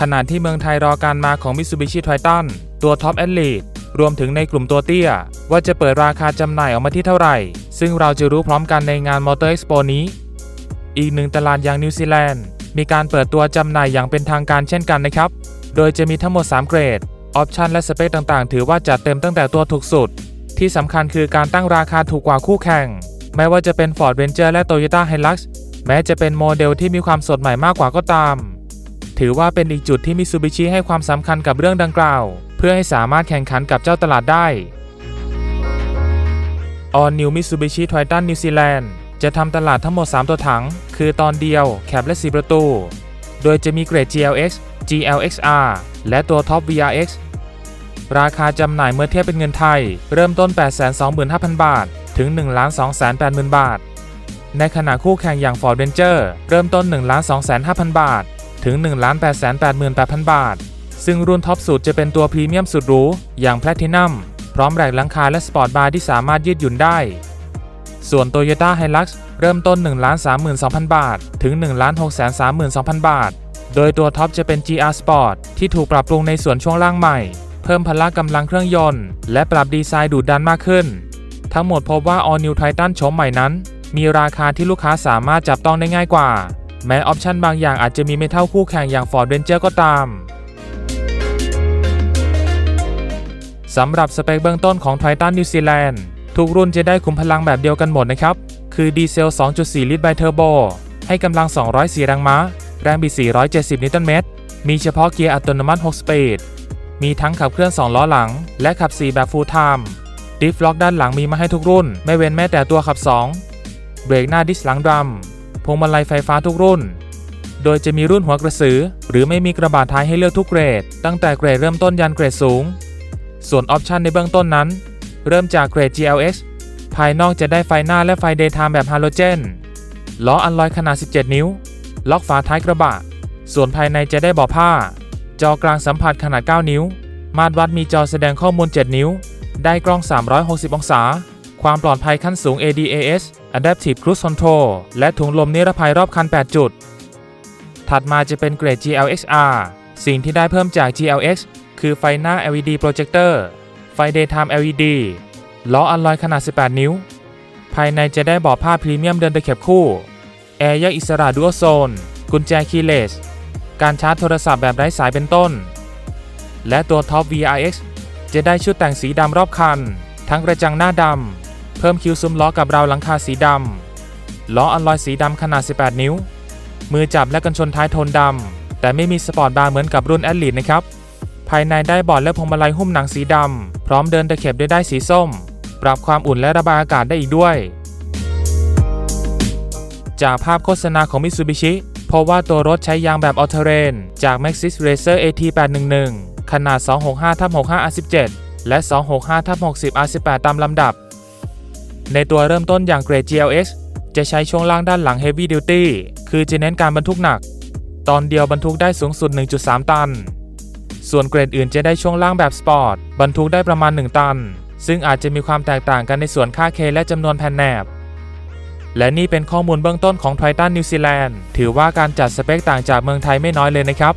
ขณะที่เมืองไทยรอการมาของ Mitsubishi Triton ตัว Top Elite รวมถึงในกลุ่มตัวเตี้ย ว่าจะเปิดราคาจำหน่ายออกมาที่เท่าไหร่ ซึ่งเราจะรู้พร้อมกันในงาน Motor Expo นี้ อีกหนึ่งตลาดอย่างนิวซีแลนด์ มีการเปิดตัวจำหน่ายอย่างเป็นทางการเช่นกันนะครับ โดยจะมีทั้งหมด 3 เกรด ออปชันและสเปคต่างๆ ถือว่าจัดเต็มตั้งแต่ตัวถูกสุด ที่สำคัญคือการตั้งราคาถูกกว่าคู่แข่ง แม้ว่าจะเป็น Ford Ranger และ Toyota Hilux แม้จะเป็นโมเดลที่มีความสดใหม่มากกว่าก็ตาม ถือว่าเป็นอีกจุดที่มิ t ูบิชิให้ความสำคัญกับเรื่องดังกล่าว เพื่อให้สามารถแข่งขันกับเจ้าตลาดได้ All New Mitsubishi Triton New Zealand จะทำตลาดทั้งหมด 3 ตัวถัง คือตอนเดียว แคปและ 4 ประตู โดยจะมีเกรด GLX GLXR และตัว Top VRX ราคาจำหน่ายเมื่อเทียบเป็นเงินไทย เริ่มต้น 825,000 บาท ถึง 1,280,000 บาท ในขณะคู่แข่งอย่าง Ford Ranger เริ่มต้น 1,250,000 บาท ถึง 1,888,000 บาท ซึ่งรุ่นท็อปสุดจะเป็นตัวพรีเมียมสุดหรู อย่าง Platinum พร้อมแรกหลังคาและสปอร์ตบาร์ที่สามารถยืดหยุ่นได้ ส่วน Toyota Hilux เริ่มต้น 1,32,000 บาท ถึง 1,632,000 บาท โดยตัวท็อปจะเป็น GR Sport ที่ถูกปรับปรุงในส่วนช่วงล่างใหม่ เพิ่มพละกำลังเครื่องยนต์ และปรับดีไซน์ดูดดันมากขึ้น ทั้งหมดพบว่า All New Titan โฉมใหม่นั้น มีราคาที่ลูกค้าสามารถจับต้องได้ง่ายกว่า แม้ออปชันบางอย่างอาจจะมีไม่เท่าคู่แข่งอย่าง Ford Ranger ก็ตามสำหรับสเปคเบื้องต้นของ Triton New Zealand ทุกรุ่นจะได้ขุมพลังแบบเดียวกันหมดนะครับ คือดีเซล 2.4 ลิตรไบเทอร์โบ ให้กำลัง 204 แรงม้า แรงบิด 470 นิวตันเมตร มีเฉพาะเกียร์อัตโนมัติ 6 สปีด มีทั้งขับเคลื่อน 2 ล้อหลัง และขับ 4 แบบ Full Time ดิฟล็อกด้านหลังมีมาให้ทุกรุ่น ไม่เว้นแม้แต่ตัวขับ 2 เบรกหน้าดิสหลังดรัม พวงมาลัยไฟฟ้าทุกรุ่น โดยจะมีรุ่นหัวกระสือ หรือไม่มีกระบะท้ายให้เลือกทุกเกรด ตั้งแต่เกรดเริ่มต้นยันเกรดสูง ส่วนออปชันในเบื้องต้นนั้น เริ่มจากเกรด GLX ภายนอกจะได้ไฟหน้าและไฟเดย์ไทม์แบบฮาโลเจน ล้ออัลลอยขนาด 17 นิ้ว ล็อกฝาท้ายกระบะ ส่วนภายในจะได้เบาะผ้า จอกลางสัมผัสขนาด 9 นิ้ว มาตรวัดมีจอแสดงข้อมูล 7 นิ้ว ได้กล้อง 360 องศา ความปลอดภัยขั้นสูง ADAS Adaptive Cruise Control และถุงลมนิรภัยรอบคัน 8 จุด ถัดมาจะเป็นเกรด GLXR สิ่งที่ได้เพิ่มจาก GLX คือไฟหน้า LED Projector ไฟ Daytime LED ล้ออัลลอยขนาด 18 นิ้ว ภายในจะได้เบาะผ้าพรีเมียมเดินตะเข็บคู่ แอร์แยกอิสระดูอัลโซน กุญแจคีย์เลส การชาร์จโทรศัพท์แบบไร้สายเป็นต้น และตัว Top VRX จะได้ชุดแต่งสีดำรอบคัน ทั้งกระจังหน้าดำ เพิ่มคิ้วซุ้มล้อกับราวหลังคาสีดำล้ออัลลอยสีดำขนาด 18 นิ้ว มือจับและกันชนท้ายโทนดำแต่ไม่มีสปอร์ตบาร์เหมือนกับรุ่นแอดลีดนะครับ ภายในได้บอร์ดและพวงมาลัยหุ้มหนังสีดำพร้อมเดินตะเข็บด้วยได้สีส้ม ปรับความอุ่นและระบายอากาศได้อีกด้วย จากภาพโฆษณาของ Mitsubishi พบว่าตัวรถใช้ยางแบบ All Terrain จาก Maxxis Racer AT811 ขนาด 265 65 R17 และ 265 60 R18 ตามลำดับ ในตัวเริ่มต้นอย่างเกรด GLX จะใช้ช่วงล่างด้านหลัง Heavy Duty คือจะเน้นการบรรทุกหนัก ตอนเดียวบรรทุกได้สูงสุด 1.3 ตัน ส่วนเกรดอื่นจะได้ช่วงล่างแบบสปอร์ตบรรทุกได้ประมาณ 1 ตัน ซึ่งอาจจะมีความแตกต่างกันในส่วนค่าเคและจำนวนแผ่นแหนบ และนี่เป็นข้อมูลเบื้องต้นของ Triton New Zealand ถือว่าการจัดสเปคต่างจากเมืองไทยไม่น้อยเลยนะครับ